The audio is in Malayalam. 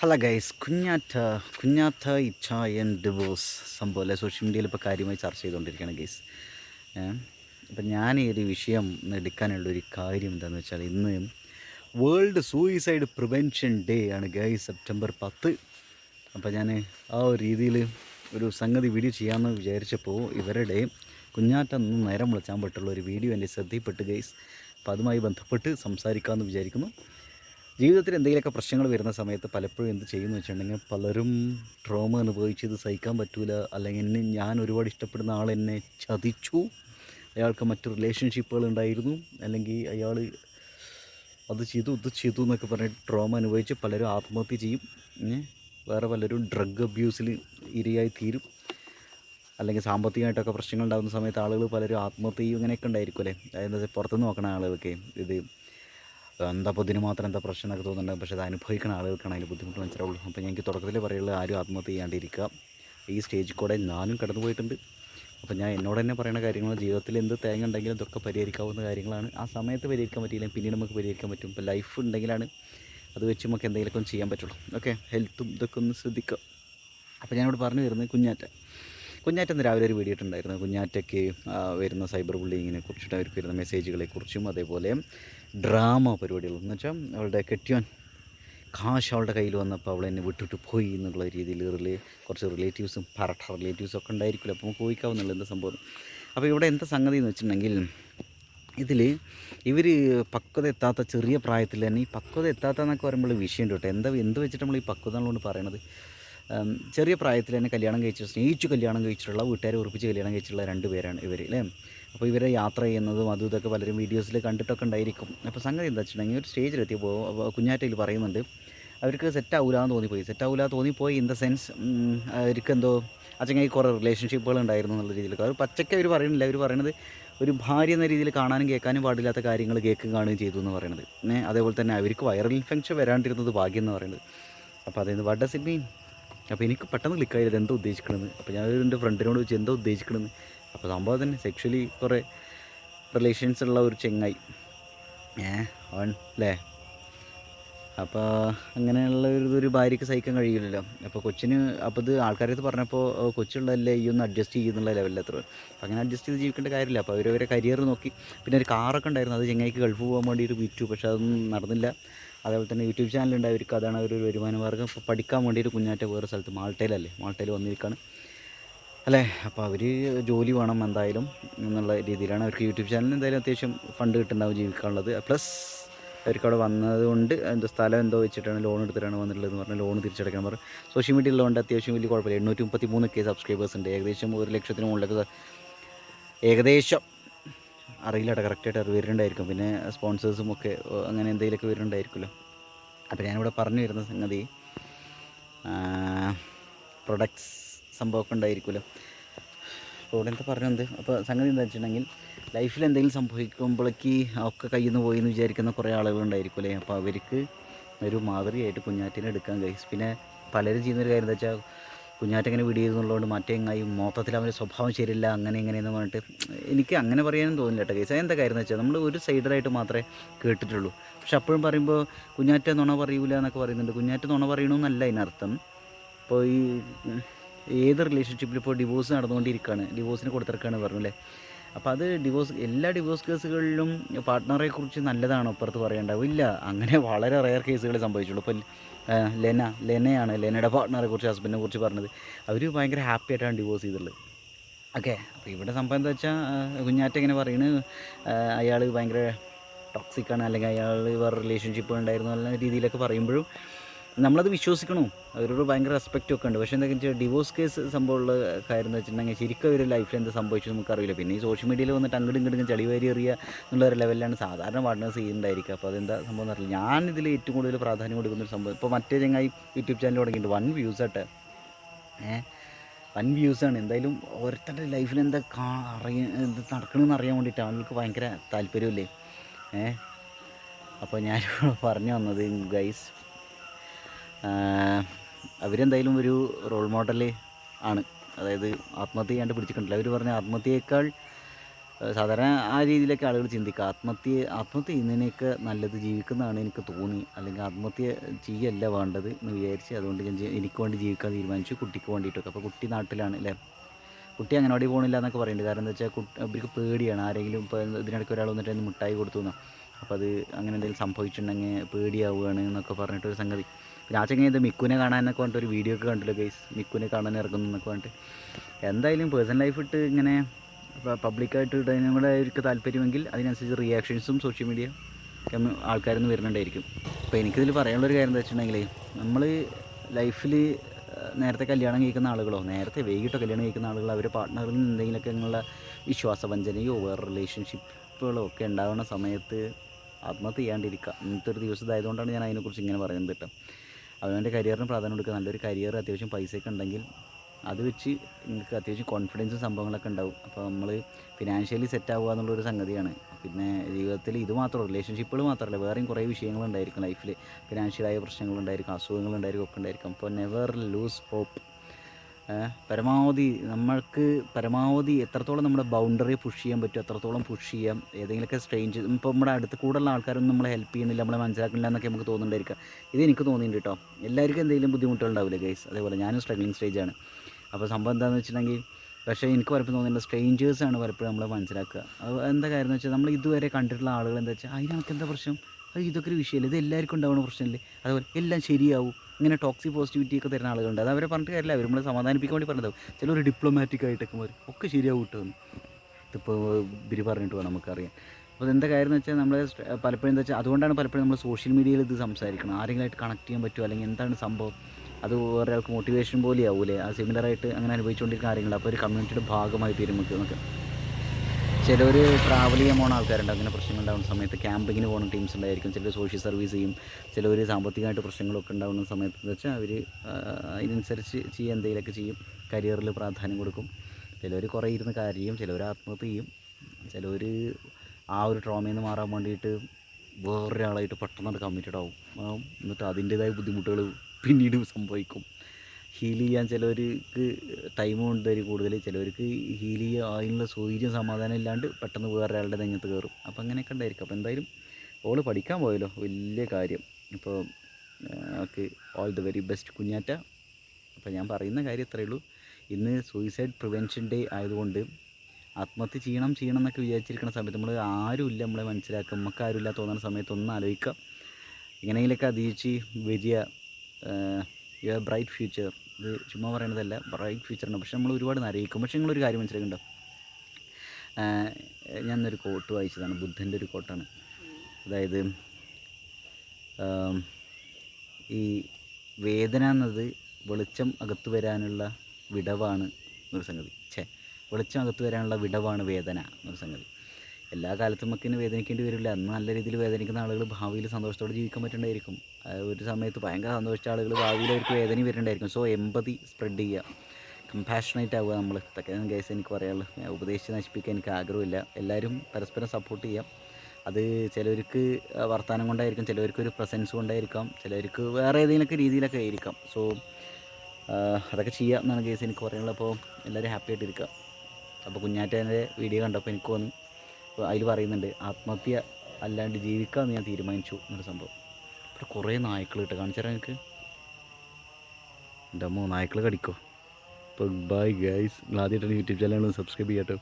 ഹലോ ഗൈസ് കുഞ്ഞാറ്റ കുഞ്ഞാറ്റ ഇച്ഛ എൻ ഡിവോഴ്സ് സംഭവം അല്ലെ? സോഷ്യൽ മീഡിയയിൽ ഇപ്പോൾ കാര്യമായി ചർച്ച ചെയ്തുകൊണ്ടിരിക്കുകയാണ് ഗൈസ് അപ്പം ഞാൻ ഈ ഒരു വിഷയം എടുക്കാനുള്ള ഒരു കാര്യം എന്താണെന്ന് വെച്ചാൽ ഇന്ന് വേൾഡ് സൂയിസൈഡ് പ്രിവെൻഷൻ ഡേ ആണ് ഗൈസ് സെപ്റ്റംബർ പത്ത്. അപ്പോൾ ഞാൻ ആ ഒരു രീതിയിൽ ഒരു സംഗതി വീഡിയോ ചെയ്യാമെന്ന് വിചാരിച്ചപ്പോൾ ഇവരുടെ കുഞ്ഞാറ്റ നിന്ന് നേരം വിളിച്ചാൻ പറ്റുള്ള ഒരു വീഡിയോ എന്റെ ശ്രദ്ധയിൽപ്പെട്ട് ഗൈസ് അപ്പോൾ അതുമായി ബന്ധപ്പെട്ട് സംസാരിക്കാമെന്ന് വിചാരിക്കുന്നു. ജീവിതത്തിൽ എന്തെങ്കിലുമൊക്കെ പ്രശ്നങ്ങൾ വരുന്ന സമയത്ത് പലപ്പോഴും എന്ത് ചെയ്യുമെന്ന് വെച്ചിട്ടുണ്ടെങ്കിൽ പലരും ട്രോമ അനുഭവിച്ച് ഇത് സഹിക്കാൻ പറ്റൂല. അല്ലെങ്കിൽ എന്നെ ഞാൻ ഒരുപാട് ഇഷ്ടപ്പെടുന്ന ആൾ എന്നെ ചതിച്ചു. അയാൾക്ക് മറ്റു റിലേഷൻഷിപ്പുകൾ ഉണ്ടായിരുന്നു. അല്ലെങ്കിൽ അയാൾ അത് ചെയ്തു ഇത് ചെയ്തു എന്നൊക്കെ പറഞ്ഞിട്ട് ട്രോമ അനുഭവിച്ച് പലരും ആത്മഹത്യ ചെയ്യും? വേറെ പലരും ഡ്രഗ് അബ്യൂസിൽ ഇരയായി തീരും. അല്ലെങ്കിൽ സാമ്പത്തികമായിട്ടൊക്കെ പ്രശ്നങ്ങൾ ഉണ്ടാകുന്ന സമയത്ത് ആളുകൾ പലരും ആത്മഹത്യ ചെയ്യും. ഇങ്ങനെയൊക്കെ ഉണ്ടായിരിക്കും അല്ലേ? അതായത് പുറത്തുനിന്ന് നോക്കണ ആളുകൾക്ക് ഇത് എന്താ അപ്പോൾ ഇതിന് മാത്രം എന്താ പ്രശ്നം എന്നൊക്കെ തോന്നുന്നുണ്ട്. പക്ഷേ അത് അനുഭവിക്കുന്ന ആളുകൾക്കാണ് അതിന് ബുദ്ധിമുട്ട് മനസ്സിലാവുള്ളൂ. അപ്പോൾ എനിക്ക് തുടക്കത്തിൽ പറയുള്ളത് ആരും ആത്മഹത്യ ചെയ്യാണ്ടിരിക്കുക. ഈ സ്റ്റേജിൽ കൂടെ ഞാനും കടന്നു പോയിട്ടുണ്ട്. അപ്പോൾ ഞാൻ എന്നോട് തന്നെ പറയുന്ന കാര്യങ്ങൾ ജീവിതത്തിൽ എന്ത് തേങ്ങ ഉണ്ടെങ്കിലും ഇതൊക്കെ പരിഹരിക്കാവുന്ന കാര്യങ്ങളാണ്. ആ സമയത്ത് പരിഹരിക്കാൻ പറ്റിയില്ല പിന്നീട് നമുക്ക് പരിഹരിക്കാൻ പറ്റും. ഇപ്പോൾ ലൈഫ് ഉണ്ടെങ്കിലാണ് അത് വെച്ച് നമുക്ക് എന്തെങ്കിലുമൊക്കെ ഒന്ന് ചെയ്യാൻ പറ്റുള്ളൂ. ഓക്കെ ഹെൽത്തും ഇതൊക്കെ ഒന്ന് ശ്രദ്ധിക്കുക. അപ്പോൾ ഞാനിവിടെ പറഞ്ഞു വരുന്നത് കുഞ്ഞാറ്റ. കുഞ്ഞാറ്റ ഇന്ന് രാവിലെ ഒരു വീഡിയോ ഇട്ടുണ്ടായിരുന്നു. കുഞ്ഞാറ്റയ്ക്ക് വരുന്ന സൈബർ ബുള്ളിങ്ങിനെ കുറിച്ചിട്ട് അവർക്ക് വരുന്ന മെസ്സേജുകളെക്കുറിച്ചും അതേപോലെ ഡ്രാമ പരിപാടികൾ. എന്ന് വെച്ചാൽ അവളുടെ കെട്ടിയോൻ കാശ് അവളുടെ കയ്യിൽ വന്നപ്പോൾ അവൾ എന്നെ വിട്ടിട്ട് പോയി എന്നുള്ള രീതിയിൽ റിലേ കുറച്ച് റിലേറ്റീവ്സും പരട്ട റിലേറ്റീവ്സും ഒക്കെ ഉണ്ടായിരിക്കില്ല? അപ്പോൾ നമുക്ക് ഊഹിക്കാവുന്നുള്ള എന്താ സംഭവം? അപ്പോൾ ഇവിടെ എന്താ സംഗതി എന്ന് വെച്ചിട്ടുണ്ടെങ്കിൽ ഇതിൽ ഇവർ പക്വത എത്താത്ത ചെറിയ പ്രായത്തിൽ തന്നെ ഈ പക്വത എത്താത്ത എന്നൊക്കെ പറയുമ്പോൾ വിഷയമുണ്ട് കേട്ടോ എന്താ എന്ത് വെച്ചിട്ട് നമ്മൾ ഈ പക്വത എന്നുകൊണ്ട് പറയണത്? ചെറിയ പ്രായത്തിൽ തന്നെ കല്യാണം കഴിച്ച് സ്നേഹിച്ചു കല്യാണം കഴിച്ചിട്ടുള്ള വീട്ടുകാരെ ഉറപ്പിച്ച് കല്യാണം കഴിച്ചിട്ടുള്ള രണ്ട് പേരാണ് ഇവർ അല്ലേ? അപ്പോൾ ഇവരെ യാത്ര ചെയ്യുന്നതും അതും ഇതൊക്കെ പലരും വീഡിയോസിൽ കണ്ടിട്ടൊക്കെ ഉണ്ടായിരിക്കും. അപ്പോൾ സംഗതി എന്താ വെച്ചിട്ടുണ്ടെങ്കിൽ ഒരു സ്റ്റേജിലെത്തിയപ്പോൾ കുഞ്ഞാറ്റയിൽ പറയുന്നുണ്ട് അവർക്ക് സെറ്റ് ആവൂലാന്ന് എന്ന് തോന്നിപ്പോയി സെറ്റ് ആവില്ല തോന്നിപ്പോയി ഇൻ ദ സെൻസ് അവർക്ക് എന്തോ അച്ചങ്ങായി കുറേ റിലേഷൻഷിപ്പുകൾ ഉണ്ടായിരുന്നു എന്നുള്ള രീതിയിൽ അവർ പച്ചയ്ക്ക് അവർ പറയുന്നില്ല അവർ പറയുന്നത് ഒരു ഭാര്യ എന്ന രീതിയിൽ കാണാനും കേൾക്കാനും പാടില്ലാത്ത കാര്യങ്ങൾ കേൾക്കും കാണുകയും ചെയ്തു എന്ന് പറയുന്നത് അതേപോലെ തന്നെ അവർക്ക് വൈറൽ ഇൻഫെക്ഷൻ വരാണ്ടിരുന്നത് ഭാഗ്യം എന്ന് പറയുന്നത് അപ്പോൾ അതായത് വാട്ട് ഡസ് ഇറ്റ് മീൻ അപ്പോൾ എനിക്ക് പെട്ടെന്ന് ക്ലിക്കായത് എന്താ ഉദ്ദേശിക്കണമെന്ന് അപ്പോൾ ഞാൻ എന്റെ ഫ്രണ്ടിനോട് വെച്ച് എന്താ ഉദ്ദേശിക്കണമെന്ന് അപ്പോൾ സംഭവം തന്നെ സെക്ഷലി കുറേ റിലേഷൻസ് ഉള്ള ഒരു ചെങ്ങായി. ഏ അവൻ അല്ലേ അപ്പോൾ അങ്ങനെയുള്ള ഒരു ഇതൊരു ഭാര്യയ്ക്ക് സഹിക്കാൻ കഴിയില്ലല്ലോ. അപ്പോൾ കൊച്ചിന് അപ്പോൾ ഇത് ആൾക്കാരത്ത് പറഞ്ഞപ്പോൾ "ഓ, കൊച്ചുള്ളതല്ലേ ഈ ഒന്ന് അഡ്ജസ്റ്റ് ചെയ്യുന്നുള്ള ലെവലിൽ അത്ര. അപ്പോൾ അങ്ങനെ അഡ്ജസ്റ്റ് ചെയ്ത് ജീവിക്കേണ്ട കാര്യമില്ല. അപ്പോൾ അവരവരെ കരിയർ നോക്കി. പിന്നെ ഒരു കാറൊക്കെ ഉണ്ടായിരുന്നു. അത് ചെങ്ങായിക്ക് ഗൾഫ് പോകാൻ വേണ്ടിയിട്ട് വിറ്റു. പക്ഷേ അതൊന്നും നടന്നില്ല. അതേപോലെ തന്നെ യൂട്യൂബ് ചാനലുണ്ട് അവർക്ക് അതാണ് ഒരു വരുമാന മാർഗം. ഇപ്പോൾ പഠിക്കാൻ വേണ്ടിയിട്ട് കുഞ്ഞാറ്റ വേറെ സ്ഥലത്ത് മാൾട്ടയിലല്ലേ മാൾട്ടയിൽ വന്നിരിക്കുകയാണ് അല്ലേ? അപ്പോൾ അവർ ജോലി വേണം എന്തായാലും എന്നുള്ള രീതിയിലാണ് അവർക്ക് യൂട്യൂബ് ചാനലിന് എന്തായാലും അത്യാവശ്യം ഫണ്ട് കിട്ടുന്നുണ്ടാവും ജീവിക്കാനുള്ളത്. പ്ലസ് അവർക്ക് അവിടെ വന്നതുകൊണ്ട് എന്തോ സ്ഥലം എന്തോ വെച്ചിട്ടാണ് ലോൺ എടുത്തിട്ടാണ് വന്നിട്ടുള്ളത് എന്ന് പറഞ്ഞാൽ ലോൺ തിരിച്ചടക്കാൻ പറഞ്ഞു. സോഷ്യൽ മീഡിയ ഉള്ളതുകൊണ്ട് അത്യാവശ്യം വലിയ കുഴപ്പമില്ല. എണ്ണൂറ്റി മുപ്പത്തി മൂന്ന് കെ സബ്സ്ക്രൈബേഴ്സ് ഉണ്ട്. ഏകദേശം ഒരു ലക്ഷത്തിന് മുകളിലൊക്കെ ഏകദേശം അറിയില്ല കേട്ടോ കറക്റ്റായിട്ട് അത് വരുന്നുണ്ടായിരിക്കും. പിന്നെ സ്പോൺസേഴ്സും ഒക്കെ അങ്ങനെ എന്തെങ്കിലുമൊക്കെ വരുന്നുണ്ടായിരിക്കുമല്ലോ. അപ്പോൾ ഞാനിവിടെ പറഞ്ഞു വരുന്ന സംഗതി പ്രൊഡക്ട്സ് സംഭവമൊക്കെ ഉണ്ടായിരിക്കുമല്ലോ. അപ്പോൾ ഇവിടെ എന്താ പറഞ്ഞത് അപ്പോൾ സംഗതി എന്താ വെച്ചിട്ടുണ്ടെങ്കിൽ ലൈഫിൽ എന്തെങ്കിലും സംഭവിക്കുമ്പോഴേക്ക് ഒക്കെ കയ്യിൽ നിന്ന് പോയി എന്ന് വിചാരിക്കുന്ന കുറേ ആളുകൾ ഉണ്ടായിരിക്കുമല്ലേ? അപ്പോൾ അവർക്ക് ഒരു മാതൃകയായിട്ട് കുഞ്ഞാറ്റിനെ എടുക്കാൻ കഴിയും പിന്നെ പലരും ചെയ്യുന്നൊരു കാര്യം എന്താ വെച്ചാൽ കുഞ്ഞാറ്റങ്ങനെ വിടിയിരുന്നുള്ളതുകൊണ്ട് മറ്റേ മറ്റേങ്ങായി മൊത്തത്തിൽ അവന്റെ സ്വഭാവം ശരിയില്ല അങ്ങനെ ഇങ്ങനെയെന്ന് പറഞ്ഞിട്ട് എനിക്ക് അങ്ങനെ പറയാനും തോന്നില്ല കേട്ടോ കേസ്. എന്താ കാര്യം എന്ന് വെച്ചാൽ നമ്മൾ ഒരു സൈഡറായിട്ട് മാത്രമേ കേട്ടിട്ടുള്ളൂ. പക്ഷെ അപ്പോഴും പറയുമ്പോൾ കുഞ്ഞാറ്റ നുണ പറയൂല എന്നൊക്കെ പറയുന്നുണ്ട്. കുഞ്ഞാറ്റ നുണ പറയണമെന്നല്ല അതിനർത്ഥം. ഇപ്പോൾ ഈ ഏത് റിലേഷൻഷിപ്പിൽ ഇപ്പോൾ ഡിവോഴ്സ് നടന്നുകൊണ്ടിരിക്കുകയാണ്. ഡിവോഴ്സിന് കൊടുത്തിറക്കുകയാണ് പറഞ്ഞു പറഞ്ഞല്ലേ? അപ്പോൾ അത് ഡിവോഴ്സ് എല്ലാ ഡിവോഴ്സ് കേസുകളിലും പാർട്ട്ണറെ കുറിച്ച് നല്ലതാണോ അപ്പുറത്ത് പറയേണ്ടത്. ഇല്ല അങ്ങനെ വളരെ റെയർ കേസുകൾ സംഭവിച്ചുള്ളൂ. ഇപ്പോൾ ആ, ലെന ലെനയാണ് ലെനയുടെ പാർട്ട്ണറെ കുറിച്ച് ഹസ്ബൻഡിനെ കുറിച്ച് പറഞ്ഞത്. അവർ ഭയങ്കര ഹാപ്പി ആയിട്ടാണ് ഡിവോഴ്സ് ചെയ്തിട്ടുള്ളത്. ഓക്കെ അപ്പോൾ ഇവിടെ സംഭവം എന്താ വെച്ചാൽ കുഞ്ഞാറ്റ ഇങ്ങനെ പറയുന്നത് അയാൾ ഭയങ്കര ടോക്സിക്കാണ് അല്ലെങ്കിൽ അയാൾ വേറെ റിലേഷൻഷിപ്പ് ഉണ്ടായിരുന്നു എന്ന രീതിയിലൊക്കെ പറയുമ്പോഴും നമ്മളത് വിശ്വസിക്കണോ? അവരോട് ഭയങ്കര റെസ്പെക്റ്റ് ഒക്കെ ഉണ്ട്. പക്ഷേ എന്താ വെച്ചാൽ ഡിവോഴ്സ് കേസ് സംഭവമുള്ള കാര്യം എന്ന് വെച്ചിട്ടുണ്ടെങ്കിൽ ശരിക്കും അവരുടെ ലൈഫിൽ എന്ത് സംഭവിച്ചു നമുക്കറിയില്ല. പിന്നെ ഈ സോഷ്യൽ മീഡിയയിൽ വന്നിട്ട് അങ്ങോട്ടും ഇങ്ങോട്ടും ചളി വാരി എറിയുക എന്നുള്ള ഒരു ലെവലിലാണ് സാധാരണ പാർട്ട്നേഴ്സ് ചെയ്യുന്നുണ്ടായിരിക്കുക അപ്പോൾ അതെന്താ സംഭവം എന്ന് അറിയില്ല. ഞാനിതിൽ ഏറ്റവും കൂടുതൽ പ്രാധാന്യം കൊടുക്കുന്ന ഒരു സംഭവം. ഇപ്പോൾ മറ്റേ ചങ്ങായി യൂട്യൂബ് ചാനൽ തുടങ്ങിയിട്ട് വൺ വ്യൂസ് ആട്ടെ. ഏഹ് വൺ വ്യൂസാണ് എന്തായാലും ഓരോരുത്തരുടെ ലൈഫിൽ എന്താ കാ അറിയ എന്ത് നടക്കണമെന്ന് അറിയാൻ വേണ്ടിയിട്ട് അവൾക്ക് ഭയങ്കര താല്പര്യമല്ലേ? ഏഹ് അപ്പോൾ ഞാൻ പറഞ്ഞു വന്നത് ഗൈസ് അവരെന്തായാലും ഒരു റോൾ മോഡൽ ആണ്. അതായത് ആത്മഹത്യ ചെയ്യാണ്ട് പിടിച്ചിട്ടുണ്ടല്ലോ. അവർ പറഞ്ഞ ആത്മഹത്യയേക്കാൾ സാധാരണ ആ രീതിയിലൊക്കെ ആളുകൾ ചിന്തിക്കുക. ആത്മഹത്യ ആത്മഹത്യ ചെയ്യുന്നതിനൊക്കെ നല്ലത് ജീവിക്കുന്നതാണ് എനിക്ക് തോന്നി. അല്ലെങ്കിൽ ആത്മഹത്യ ചെയ്യല്ല വേണ്ടത് എന്ന് വിചാരിച്ച് അതുകൊണ്ട് ഞാൻ എനിക്ക് വേണ്ടി ജീവിക്കാൻ തീരുമാനിച്ചു കുട്ടിക്ക് വേണ്ടിയിട്ടൊക്കെ. അപ്പോൾ കുട്ടി നാട്ടിലാണ് അല്ലേ? കുട്ടി അങ്ങനവാടി പോകണില്ല എന്നൊക്കെ പറയുന്നുണ്ട് കാരണം എന്താ വെച്ചാൽ കുട്ടി അവർക്ക് പേടിയാണ്. ആരെങ്കിലും ഇപ്പോൾ ഇതിനിടയ്ക്ക് ഒരാൾ വന്നിട്ട് അതിന് മിഠായി കൊടുത്തു എന്നാൽ അപ്പോൾ അത് അങ്ങനെ എന്തെങ്കിലും സംഭവിച്ചിട്ടുണ്ടെങ്കിൽ പേടിയാവുകയാണ് എന്നൊക്കെ പറഞ്ഞിട്ടൊരു സംഗതി. പിന്നെ ഇത് മിക്കുനെ കാണാനൊക്കെ പറഞ്ഞിട്ട് ഒരു വീഡിയോ ഒക്കെ കണ്ടല്ലോ ഗൈസ് മിക്കുനെ കാണാൻ ഇറങ്ങുന്നു എന്നൊക്കെ പറഞ്ഞിട്ട്. എന്തായാലും പേഴ്സണൽ ലൈഫ് ഇട്ട് ഇങ്ങനെ പബ്ലിക്കായിട്ട് ഇടുന്നതിനും കൂടെ അവർക്ക് താല്പര്യമെങ്കിൽ അതിനനുസരിച്ച് റിയാക്ഷൻസും സോഷ്യൽ മീഡിയ ആൾക്കാരൊന്നും വരുന്നുണ്ടായിരിക്കും. അപ്പോൾ എനിക്കിതിൽ പറയാനുള്ളൊരു കാര്യം എന്താ വെച്ചിട്ടുണ്ടെങ്കിൽ നമ്മൾ ലൈഫിൽ നേരത്തെ കല്യാണം കഴിക്കുന്ന ആളുകളോ നേരത്തെ വൈകിട്ടോ കല്യാണം കഴിക്കുന്ന ആളുകളോ അവരുടെ പാർട്ട്ണറിൽ നിന്ന് എന്തെങ്കിലുമൊക്കെ ഉള്ള വിശ്വാസവഞ്ചനയോ വേറെ റിലേഷൻഷിപ്പുകളോ ഒക്കെ ഉണ്ടാകുന്ന സമയത്ത് ആത്മഹത്യ ചെയ്യാണ്ടിരിക്കുക. ഇന്നത്തെ ഒരു ദിവസം ഇതായതുകൊണ്ടാണ് ഞാൻ അതിനെക്കുറിച്ച് ഇങ്ങനെ പറയുന്നത് കേട്ടോ. അവനവന്റെ കരിയറിന് പ്രാധാന്യം കൊടുക്കുക. നല്ലൊരു കരിയർ അത്യാവശ്യം പൈസയൊക്കെ ഉണ്ടെങ്കിൽ അത് വെച്ച് നിങ്ങൾക്ക് അത്യാവശ്യം കോൺഫിഡൻസും സംഭവങ്ങളൊക്കെ ഉണ്ടാവും. അപ്പോൾ നമ്മൾ ഫിനാൻഷ്യലി സെറ്റ് ആവുക എന്നുള്ളൊരു സംഗതിയാണ്. പിന്നെ ജീവിതത്തിൽ ഇത് മാത്രമല്ല റിലേഷൻഷിപ്പുകൾ മാത്രമല്ല വേറെയും കുറേ വിഷയങ്ങളുണ്ടായിരിക്കും ലൈഫിൽ ഫിനാൻഷ്യലായ പ്രശ്നങ്ങളുണ്ടായിരിക്കും അസുഖങ്ങളുണ്ടായിരിക്കും ഒക്കെ ഉണ്ടായിരിക്കും. അപ്പോൾ നെവർ ലൂസ് ഹോപ്പ് പരമാവധി നമ്മൾക്ക് പരമാവധി എത്രത്തോളം നമ്മുടെ ബൗണ്ടറി പുഷ് ചെയ്യാൻ പറ്റും എത്രത്തോളം പുഷ് ചെയ്യാം ഏതെങ്കിലുമൊക്കെ സ്ട്രേഞ്ച് ഇപ്പോൾ നമ്മുടെ അടുത്ത് കൂടുതലുള്ള ആൾക്കാരൊന്നും നമ്മളെ ഹെൽപ്പ് ചെയ്യുന്നില്ല നമ്മളെ മനസ്സിലാക്കുന്നില്ല എന്നൊക്കെ നമുക്ക് തോന്നുന്നുണ്ടായിരിക്കാം. ഇത് എനിക്ക് തോന്നിയിട്ടുണ്ട് കേട്ടോ. എല്ലാവർക്കും എന്തെങ്കിലും ബുദ്ധിമുട്ടുകൾ ഉണ്ടാവില്ല ഗൈസ് അതേപോലെ ഞാനും സ്ട്രഗ്ലിംഗ് സ്റ്റേജാണ് അപ്പോൾ സംഭവം എന്താണെന്ന് വെച്ചിട്ടുണ്ടെങ്കിൽ പക്ഷേ എനിക്ക് പലപ്പോഴും തോന്നുന്നുണ്ട് സ്ട്രേഞ്ചേഴ്സാണ് പലപ്പോഴും നമ്മളെ മനസ്സിലാക്കുക. എന്താ കാര്യം എന്ന് വെച്ചാൽ നമ്മൾ ഇതുവരെ കണ്ടിട്ടുള്ള ആളുകൾ എന്താ വെച്ചാൽ അതിനൊക്കെ എന്താ പ്രശ്നം? അത് ഇതൊക്കെ ഒരു വിഷയമല്ല? ഇത് എല്ലാവർക്കും ഉണ്ടാവുന്ന പ്രശ്നമല്ലേ? അതുപോലെ എല്ലാം ശരിയാവും. ഇങ്ങനെ ടോക്സിക് പോസിറ്റിവിറ്റി ഒക്കെ തരുന്ന ആളുകളുണ്ട്. അത് അവരെ പറഞ്ഞിട്ട് കാര്യമില്ല. അവർ നമ്മളെ സമാധാനിപ്പിക്കാൻ വേണ്ടി പറഞ്ഞതാവും. ചിലർ ഡിപ്ലോമാറ്റിക് ആയിട്ടൊക്കെ വരും. ഒക്കെ ശരിയാവും കിട്ടും ഇതിപ്പോൾ ഇവർ പറഞ്ഞിട്ട് വേണം നമുക്കറിയാം. അപ്പോൾ എന്താ കാര്യം എന്ന് വെച്ചാൽ നമ്മൾ പലപ്പോഴും എന്താ വെച്ചാൽ അതുകൊണ്ടാണ് പലപ്പോഴും നമ്മൾ സോഷ്യൽ മീഡിയയിൽ ഇത് സംസാരിക്കണം ആരെങ്കിലുമായിട്ട് കണക്ട് ചെയ്യാൻ പറ്റുമോ അല്ലെങ്കിൽ എന്താണ് സംഭവം? അത് ഒരാൾക്ക് മോട്ടിവേഷൻ പോലെ ആവൂലേ ആ സിമിലറായിട്ട് അങ്ങനെ അനുഭവിച്ചുകൊണ്ടിരിക്കുന്ന കാര്യങ്ങൾ അപ്പോൾ ഒരു കമ്മ്യൂണിറ്റിയുടെ ഭാഗമായി തീരും നമുക്ക് ചിലർ ട്രാവൽ ചെയ്യാൻ പോകുന്ന ആൾക്കാരുണ്ട്. അങ്ങനെ പ്രശ്നങ്ങൾ ഉണ്ടാകുന്ന സമയത്ത് ക്യാമ്പിങ്ങിന് പോകുന്ന ടീംസ് ഉണ്ടായിരിക്കും. ചിലർ സോഷ്യൽ സർവീസ് ചെയ്യും. ചിലർ സാമ്പത്തികമായിട്ട് പ്രശ്നങ്ങളൊക്കെ ഉണ്ടാകുന്ന സമയത്ത് എന്ന് വെച്ചാൽ അവർ അതിനനുസരിച്ച് ചെയ്യാൻ എന്തെങ്കിലുമൊക്കെ ചെയ്യും. കരിയറിൽ പ്രാധാന്യം കൊടുക്കും. ചിലർ കുറേ ഇരുന്ന് കരയും ചിലർ ആത്മഹത്യ ചെയ്യും. ചിലർ ആ ഒരു ട്രോമയിൽ നിന്ന് മാറാൻ വേണ്ടിയിട്ട് വേറൊരാളായിട്ട് പെട്ടെന്ന് കമ്മിറ്റഡ് ആവും. എന്നിട്ട് അതിന്റേതായ ബുദ്ധിമുട്ടുകൾ പിന്നീട് സംഭവിക്കും. ഹീൽ ചെയ്യാൻ ചിലവർക്ക് ടൈം കൊണ്ടുവരും കൂടുതൽ ചിലവർക്ക് ഹീൽ ചെയ്യുക അതിനുള്ള സൗകര്യം സമാധാനം ഇല്ലാണ്ട് പെട്ടെന്ന് വേറൊരാളുടെ നെഞ്ഞത്ത് കയറും. അപ്പോൾ അങ്ങനെയൊക്കെ ഉണ്ടായിരിക്കും. അപ്പോൾ എന്തായാലും ഓൾ പഠിക്കാൻ പോയല്ലോ. വലിയ കാര്യം. ഇപ്പോൾ okay all the very best Kunjatta. അപ്പോൾ ഞാൻ പറയുന്ന കാര്യം ഇത്രയേ ഉള്ളൂ. ഇന്ന് സൂയിസൈഡ് പ്രിവെൻഷൻ ഡേ ആയതുകൊണ്ട് ആത്മഹത്യ ചെയ്യണം ചെയ്യണം എന്നൊക്കെ വിചാരിച്ചിരിക്കുന്ന സമയത്ത് നമ്മൾ ആരുമില്ല നമ്മളെ മനസ്സിലാക്കുക. നമുക്ക് ആരുമില്ല തോന്നുന്ന സമയത്ത് ഒന്ന് ആലോചിക്കുക. എങ്ങനെയെങ്കിലൊക്കെ അതിജീവിച്ച് വലിയ യു ഹവ് ബ്രൈറ്റ് ഫ്യൂച്ചർ ഇത് ചുമ്മാ പറയണതല്ല ബ്രൈറ്റ് ഫ്യൂച്ചറാണ് പക്ഷെ നമ്മൾ ഒരുപാട് നരയിക്കും പക്ഷെ നിങ്ങളൊരു കാര്യം മനസ്സിലാക്കുന്നുണ്ടോ ഞാൻ ഇന്നൊരു കോട്ട് വായിച്ചതാണ്. ബുദ്ധന്റെ ഒരു കോട്ടാണ് അതായത് ഈ വേദന എന്നത് വെളിച്ചം അകത്ത് വരാനുള്ള വിടവാണ് ഒരു സംഗതി. ഛേ വെളിച്ചം അകത്ത് വരാനുള്ള വിടവാണ് വേദന എന്നൊരു സംഗതി. എല്ലാ കാലത്തും നമുക്കിന് വേദനിക്കേണ്ടി വരില്ല. അന്ന് നല്ല രീതിയിൽ വേദനിക്കുന്ന ആളുകൾ ഭാവിയിൽ സന്തോഷത്തോടെ ജീവിക്കാൻ പറ്റുന്നുണ്ടായിരിക്കും ആ ഒരു സമയത്ത് ഭയങ്കര സന്തോഷിച്ച ആളുകൾ ഭാവിയിൽ അവർക്ക് വേദനയും വരുന്നുണ്ടായിരിക്കും. സോ എമ്പതി സ്പ്രെഡ് ചെയ്യുക. കമ്പാഷനേറ്റ് ആവുക നമ്മൾ ഇതൊക്കെയാണ് കേസ് എനിക്ക് പറയാനുള്ളത് ഞാൻ ഉപദേശിച്ച് നശിപ്പിക്കാൻ എനിക്ക് ആഗ്രഹമില്ല. എല്ലാവരും പരസ്പരം സപ്പോർട്ട് ചെയ്യാം. അത് ചിലവർക്ക് വർത്തമാനം കൊണ്ടായിരിക്കും. ചിലവർക്ക് ഒരു പ്രസൻസ് കൊണ്ടായിരിക്കാം. ചിലവർക്ക് വേറെ ഏതെങ്കിലുമൊക്കെ രീതിയിലൊക്കെ ആയിരിക്കാം. സോ അതൊക്കെ ചെയ്യാം എന്നാണ് കേസ് എനിക്ക് പറയാനുള്ളത്. അപ്പോൾ എല്ലാവരും ഹാപ്പി ആയിട്ടിരിക്കുക അപ്പോൾ കുഞ്ഞാറ്റേന്റെ വീഡിയോ കണ്ടപ്പോൾ എനിക്ക് തോന്നി അതിൽ പറയുന്നുണ്ട് ആത്മഹത്യ അല്ലാണ്ട് ജീവിക്കാമെന്ന് ഞാൻ തീരുമാനിച്ചു എന്നൊരു സംഭവം. ഇവിടെ കുറേ നായ്ക്കൾ കിട്ടുക കാണിച്ചു തരാം നിങ്ങൾക്ക് എന്റെ അമ്മ നായ്ക്കൾ കടിക്കോ? അപ്പോൾ ബൈ ഗൈസ് ആദ്യമായിട്ടാണ് യൂട്യൂബ് ചാനൽ സബ്സ്ക്രൈബ് ചെയ്യട്ടോ.